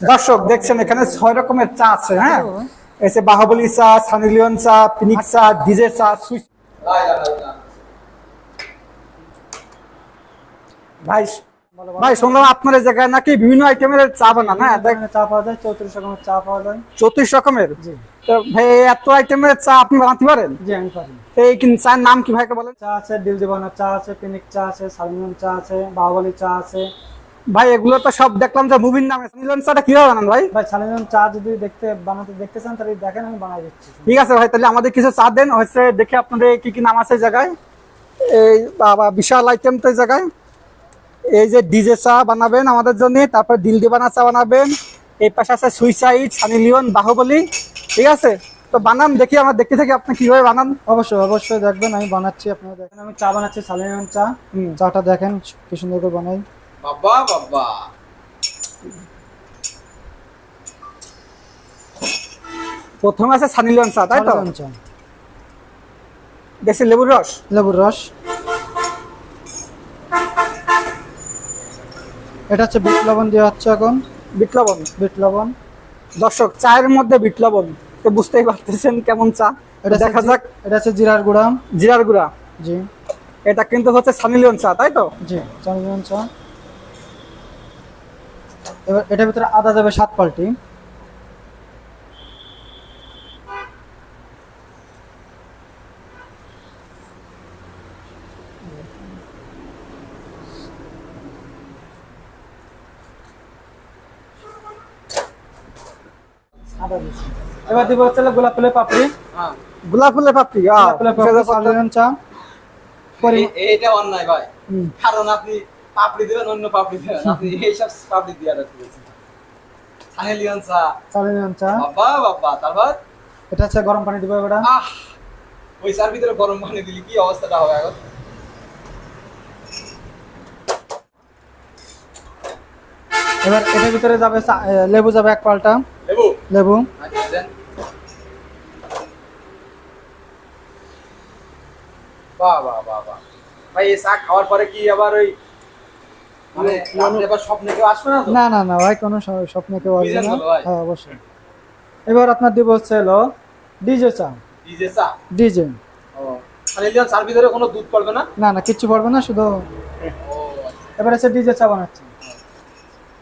দর্শক দেখছেন এখানে ছয় রকমের চা আছে হ্যাঁ? এসে বাহুবলী চা সানিলিয়ন চা পিনিক চা ডিজে চা সুইচ ভাই ভাই শুনলাম আপনার জায়গায় নাকি বিভিন্ন আইটেমের চা বানান হ্যাঁ? চা পাওয়া যায় চৌত্রিশ রকমের চা পাওয়া যায়। চৌত্রিশ রকমের? ভাই এত আইটেমের চা আপনি বানাতে পারেন? জি আমি পারি। এই কি- চায়ের নাম কি ভাইকে বলেন? চা আছে দিবানা চা আছে পিনিক চা আছে চা আছে বাহুবলী চা আছে ভাই এগুলো তো সব দেখলাম যে মুভির নামে। সানিলিয়ন চাটা কীভাবে বানান ভাই? ভাই সালমিয়ন চা যদি দেখতে বানাতে দেখতে চান তাহলে দেখেন আমি বানাই দিচ্ছি। ঠিক আছে ভাই তাহলে আমাদের কিছু চা দেন হচ্ছে দেখে আপনাদের কি কি নাম আছে জায়গায়। এই বাবা বিশাল আইটেম তো জায়গায়। এই যে ডিজে চা বানাবেন আমাদের জন্য তারপর দিল দিবানা চা বানাবেন। এই পাশে আছে সুইসাইড সানি লিওন বাহুবলী ঠিক আছে? তো বানান দেখি আমরা দেখতে থাকি আপনি কীভাবে বানান। অবশ্যই অবশ্যই দেখবেন আমি বানাচ্ছি আপনারা দেখেন। আমি চা বানাচ্ছি সালমিয়ন চা। চাটা দেখেন কি সুন্দর করে বানাই। বাবা বাবা। প্রথমে আছে সানি লিওন চা তাই তো? দেশি লেবুর রস? লেবুর রস। এটা হচ্ছে বিট লবণ দেওয়া হচ্ছে এখন। বিট লবণ? বিট লবণ। দর্শক চায়ের মধ্যে বিট লবণ। তো বুঝতেই পারতেছেন কেমন চা? এটা দেখা যাক। এটা হচ্ছে জিরার গুঁড়া। জিরার গুঁড়া। জি। এটা কিন্তু হচ্ছে সানি লিওন চা তাই তো? জি চালমিয়ন চা এবার এটার ভিতরে আদা যাবে সাত পাল্টি। এবার দিব হচ্ছে গোলাপ ফুলের পাপড়ি। হ্যাঁ। গোলাপ ফুলের পাপড়ি গোলাপ ফুলের পাপড়ি। চা। এইটা অন্যায় ভাই। কারণ আপনি পাপড়ি দিবেন অন্য পাপড়ি দিবেন। আপনি এইসব পাপড়ি দিয়ে চা চা বাবা বাবা তারপর? এটা হচ্ছে গরম পানি দিব আহ! ওই চার ভিতরে গরম পানি দিলে কি অবস্থাটা হবে এখন? এবার এটার ভিতরে যাবে লেবু যাবে এক পাল্টা। লেবু? লেবু। আচ্ছা বাহ বাহ বাহ বাহ। ভাই এই চা খাওয়ার পরে কি আবার ওই মানে রাত্রে আবার স্বপ্নে কেউ আসবে না না না না ভাই কোনো স্বপ্ন কেউ আসবে না। হ্যাঁ অবশ্যই। এবার আপনার দিব হচ্ছে হলো ডিজে চা। ডিজে চা? ডিজে। ও সানি চার ভিতরে কোনো দুধ পড়বে না? না না কিচ্ছু পড়বে না শুধু আচ্ছা। এবার হচ্ছে ডিজে চা বানাচ্ছি।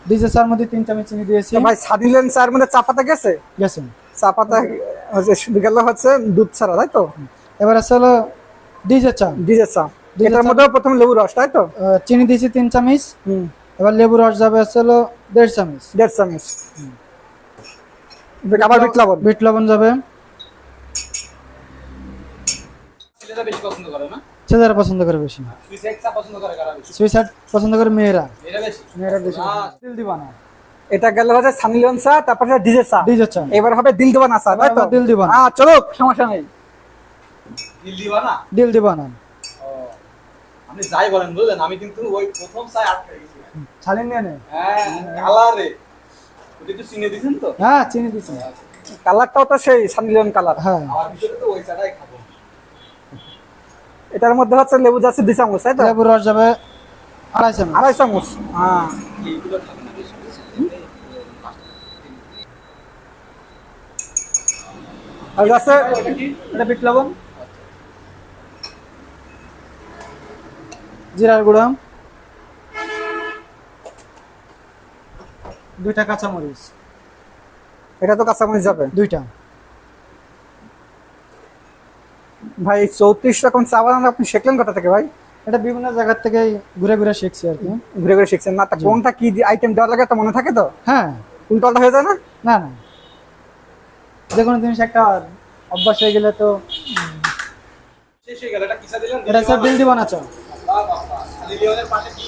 ডিজে চার মধ্যে তিন চামচ চিনি দিয়েছি ভাই সানি লিওন চায়ের মধ্যে চা পাতা গেছে? গেছে। চা পাতা হচ্ছে গেল হচ্ছে দুধ ছাড়া তাই তো? এবার হচ্ছে হলো ডিজে চা। ডিজে চা। এটার মধ্যে প্রথম লেবু রস তাই তো? চিনি দিয়েছি তিন চামচ। এবার লেবু রস যাবে হলো দেড় চামচ। দেড় চামচ। আবার বিট লবণ? বিট লবণ যাবে। ছেলেরা পছন্দ করে না? ছেলেরা পছন্দ করে বেশি। সুইসাইড পছন্দ করে কারা বেশি? সুইসাইড পছন্দ করে মেয়েরা। মেয়েরা বেশি? দিল দিবা না। এটা গেল হচ্ছে সানি লিওন চা তারপর ডিজে চা। ডিজে চা। এবার হবে দিল দেওয়া না চা তাই তো? দিল দিবানা। চলো সমস্যা নেই। দিল দিবা না? দিল দিবা না। ও আপনি যাই বলেন বুঝলেন? আমি কিন্তু ওই প্রথম চাই আটকে গেছি। নিয়ে হ্যাঁ কালারে। ওটা একটু চিনে দিছেন তো? হ্যাঁ চিনি দিছি। কালারটাও তো সেই সানি কালার। হ্যাঁ। আমার ভিতরে তো ওই চাটাই খাব। এটার মধ্যে হচ্ছে লেবু যাচ্ছে দুই চামচ তাই তো? লেবুর রস যাবে আড়াই চামচ। আড়াই চামচ। হ্যাঁ। আর যাচ্ছে এটা বিট লবণ? জিরার গুঁড়া দুইটা কাঁচামরিচ। এটা তো কাঁচামরিচ যাবে। দুইটা। ভাই চৌত্রিশ রকম চা বানানো আপনি শিখলেন কোথা থেকে ভাই? এটা বিভিন্ন জায়গা থেকে ঘুরে ঘুরে শিখছি আর কি। ঘুরে ঘুরে শিখছেন। না তা কোনটা কি আইটেম দেওয়া লাগে তো মনে থাকে তো? হ্যাঁ। উল্টোটা হয়ে যায় না? না না। যে কোনো জিনিস একটা অভ্যাস হয়ে গেলে তো শেষ হয়ে গেল। এটা কিসা দিলেন? এটা হচ্ছে দিল দিবানা চা খালি লিওনের পাশে কি?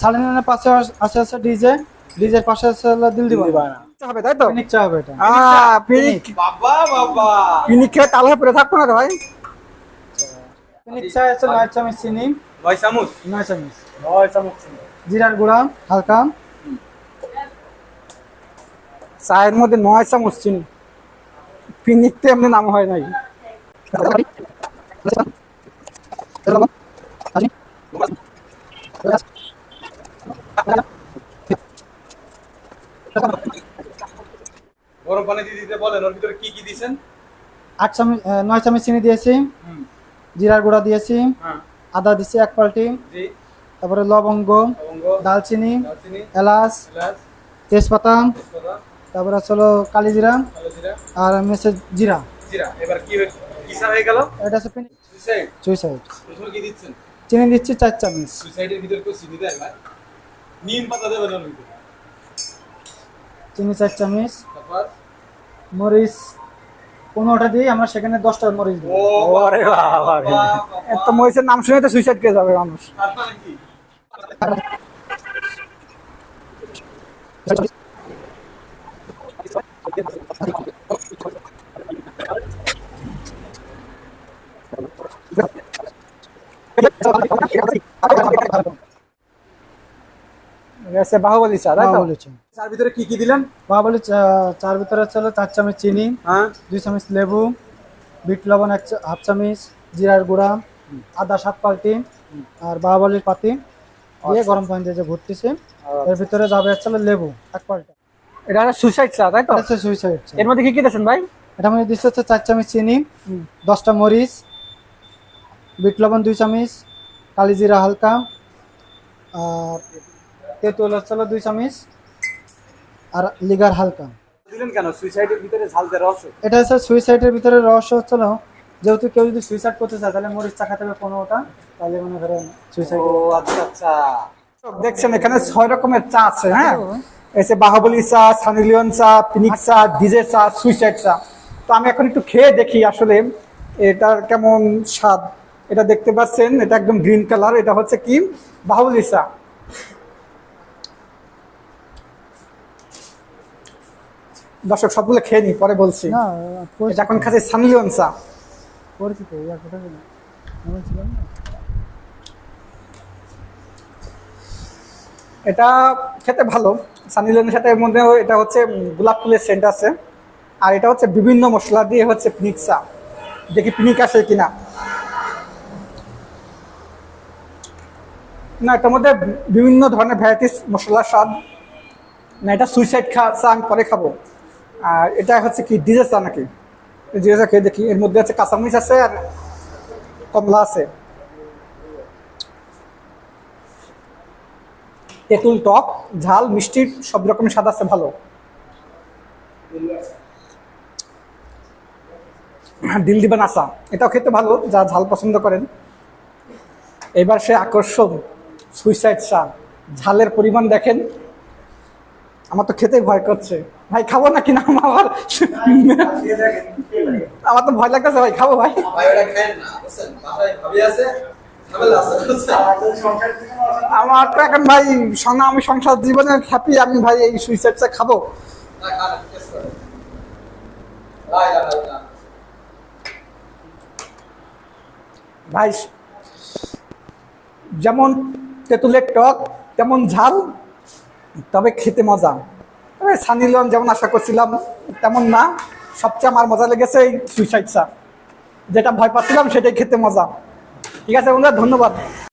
সালিনের পাশে আছে আছে ডিজে ডিজের পাশে আছে হলো দিল দিবানা হবে তাই তো? পিনিক চা হবে এটা। আহ, পিনিক। বাবা বাবা। পিনিক খেয়ে তাল পড়ে থাকব না ভাই? পিনিক আছে নয় চামচ চিনি। নয় চামচ? নয় চামচ। নয় চামচ চিনি। জিরার গুঁড়া হালকা। চায়ের মধ্যে নয় চামচ চিনি। পিনিক তো এমনি নাম হয় নাই গরম পানি দিয়ে দিতে বলেন ওর ভিতরে কি কি দিছেন আট চামচ নয় চামচ চিনি দিয়েছি জিরার গুঁড়া দিয়েছি হ্যাঁ। আদা দিয়েছি এক পাল্টি তারপরে লবঙ্গ দালচিনি এলাচ তেজপাতা তারপরে হলো কালি জিরা আর মেসে জিরা। জিরা এবার কি হয়ে কি সা হয়ে গেল? এটা আছে সুইসাইড। সুইসাইড। রসুন কি দিচ্ছেন? চিনি দিচ্ছি চার চামচ। সুইসাইডের ভিতরে কেউ চিনি দেয় ভাই। নিম পাতা দেবেন ওর ভিতরে। চিনি চার চামচ। তারপর? মরিচ পনেরোটা দিয়ে আমরা সেখানে দশটা মরিচ দিই ওরে বাবা। এত মরিচের নাম শুনে তো সুইসাইড করে যাবে মানুষ এসে বাহুবলী চা তাই তো? তার ভিতরে কি কি দিলেন? বাবলি চার ভিতরে ছিল চার চামচ চিনি হ্যাঁ। দুই চামচ লেবু বিট লবণ এক হাফ চামচ জিরার গুঁড়া আদা সাত পাল্টি আর বাবালির পাতি দিয়ে গরম পানি দিয়ে যে ঘুরতেছে এর ভিতরে যাবে হচ্ছে হলো লেবু এক পাল্টা। এটা সুইসাইড চা তাই তো? সুইসাইড চা। এর মধ্যে কি কি দিয়েছেন ভাই? এটা মধ্যে দিচ্ছে হচ্ছে চার চামচ চিনি দশটা মরিচ বিট লবণ দুই চামচ কালি জিরা হালকা আর তেঁতুল হচ্ছে দুই চামচ আর লিগার হালকা। দিলেন কেন? সুইসাইডের ভিতরে ঝাল দেওয়ার রহস্য? এটা হচ্ছে সুইসাইডের ভিতরে রহস্য হচ্ছে না যেহেতু কেউ যদি সুইসাইড করতে চায় তাহলে মরিচ চা খেতে হবে পনেরোটা তাহলে মনে করেন সুইসাইড ও আচ্ছা আচ্ছা। দেখছেন এখানে ছয় রকমের চা আছে হ্যাঁ? এসে বাহুবলী চা সানিলিয়ন চা পিনিক চা ডিজে চা সুইসাইড চা। তো আমি এখন একটু খেয়ে দেখি আসলে এটার কেমন স্বাদ। এটা দেখতে পাচ্ছেন এটা একদম গ্রিন কালার এটা হচ্ছে কি? বাহুবলী চা। দর্শক সবগুলো খেয়ে নি পরে বলছি। না এটা এখন খাচ্ছে সানিলিয়ন চা পরিচিত ছিলাম না। এটা খেতে ভালো সানিলেনের সাথে মধ্যে এটা হচ্ছে গোলাপ ফুলের সেন্ট আছে। আর এটা হচ্ছে বিভিন্ন মশলা দিয়ে হচ্ছে পিনিক চা দেখি পিনিক আসে কিনা। না এটার মধ্যে বিভিন্ন ধরনের ভ্যারাইটিস মশলার স্বাদ। না এটা সুইসাইড খা চা আমি পরে খাব। আর এটা হচ্ছে কি ডিজে চা নাকি? ডিজে চা খেয়ে দেখি, এর মধ্যে আছে কাঁচামরিচ আছে আর কমলা আছে। তেঁতুল, টক, ঝাল, মিষ্টি, সব রকমের স্বাদ আছে, ভালো। দিল দিবেন আসা এটাও খেতে ভালো, যা ঝাল পছন্দ করেন। এবার সে আকর্ষণ, সুইসাইড চা। ঝালের পরিমাণ দেখেন আমার তো খেতেই ভয় করছে। ভাই খাব নাকি না আমার? আমার তো ভয় লাগতেছে ভাই খাব ভাই। আমার তো এখন ভাই সঙ্গে আমি সংসার জীবনে হ্যাপি আমি ভাই এই সুইসাইড চা খাব। ভাই যেমন তেঁতুলের টক তেমন ঝাল তবে খেতে মজা। তবে সানি লিওন যেমন আশা করছিলাম, তেমন না। সবচেয়ে আমার মজা লেগেছে এই সুইসাইড চা যেটা ভয় পাচ্ছিলাম, সেটাই খেতে মজা। ঠিক আছে বন্ধুরা, ধন্যবাদ।